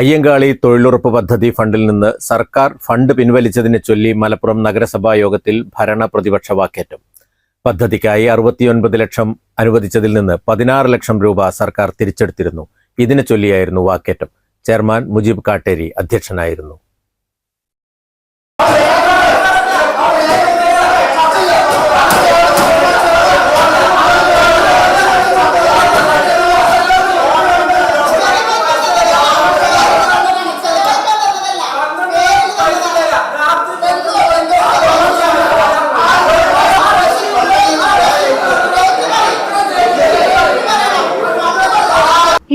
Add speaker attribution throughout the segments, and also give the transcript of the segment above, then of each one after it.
Speaker 1: അയ്യങ്കാളി തൊഴിലുറപ്പ് പദ്ധതി ഫണ്ടിൽ നിന്ന് സർക്കാർ ഫണ്ട് പിൻവലിച്ചതിനെ ചൊല്ലി മലപ്പുറം നഗരസഭാ യോഗത്തിൽ ഭരണ പ്രതിപക്ഷ വാക്കേറ്റം. പദ്ധതിക്കായി അറുപത്തിയൊൻപത് ലക്ഷം അനുവദിച്ചതിൽ നിന്ന് പതിനാറ് ലക്ഷം രൂപ സർക്കാർ തിരിച്ചെടുത്തിരുന്നു. ഇതിനെ ചൊല്ലിയായിരുന്നു വാക്കേറ്റം. ചെയർമാൻ മുജീബ് കാട്ടേരി അധ്യക്ഷനായിരുന്നു.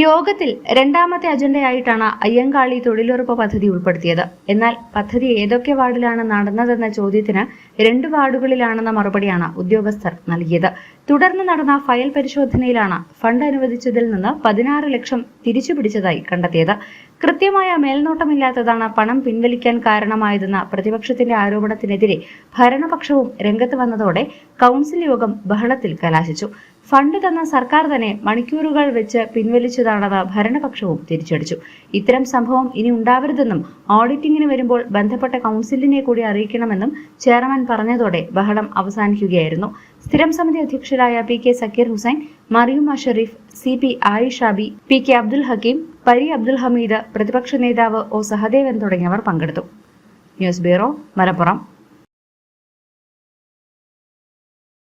Speaker 2: യോഗത്തിൽ രണ്ടാമത്തെ അജണ്ടയായിട്ടാണ് അയ്യങ്കാളി തൊഴിലുറപ്പ് പദ്ധതി ഉൾപ്പെടുത്തിയത്. എന്നാൽ പദ്ധതി ഏതൊക്കെ വാർഡിലാണ് നടന്നതെന്ന ചോദ്യത്തിന് രണ്ട് വാർഡുകളിലാണെന്ന മറുപടിയാണ് ഉദ്യോഗസ്ഥർ നൽകിയത്. തുടർന്ന് നടന്ന ഫയൽ പരിശോധനയിലാണ് ഫണ്ട് അനുവദിച്ചതിൽ നിന്ന് പതിനാറ് ലക്ഷം തിരിച്ചുപിടിച്ചതായി കണ്ടെത്തിയത്. കൃത്യമായ മേൽനോട്ടമില്ലാത്തതാണ് പണം പിൻവലിക്കാൻ കാരണമായതെന്ന പ്രതിപക്ഷത്തിന്റെ ആരോപണത്തിനെതിരെ ഭരണപക്ഷവും രംഗത്ത് വന്നതോടെ കൗൺസിൽ യോഗം ബഹളത്തിൽ കലാശിച്ചു. ഫണ്ട് തന്ന സർക്കാർ തന്നെ മണിക്കൂറുകൾ വെച്ച് പിൻവലിച്ചതാണെന്ന് ഭരണപക്ഷവും തിരിച്ചടിച്ചു. ഇത്തരം സംഭവം ഇനി ഉണ്ടാവരുതെന്നും ഓഡിറ്റിംഗിന് വരുമ്പോൾ ബന്ധപ്പെട്ട കൗൺസിലിനെ കൂടി അറിയിക്കണമെന്നും ചെയർമാൻ പറഞ്ഞതോടെ ബഹളം അവസാനിക്കുകയായിരുന്നു. സ്ഥിരം സമിതി അധ്യക്ഷരായ P K Sakeer Hussain Mariyuma Sherif C P Ayishabi P K Abdul Hakeem Pari Abdul Hameed പ്രതിപക്ഷ നേതാവ് ഒ സഹദേവൻ തുടങ്ങിയവർ പങ്കെടുത്തു. News bureau Malappuram.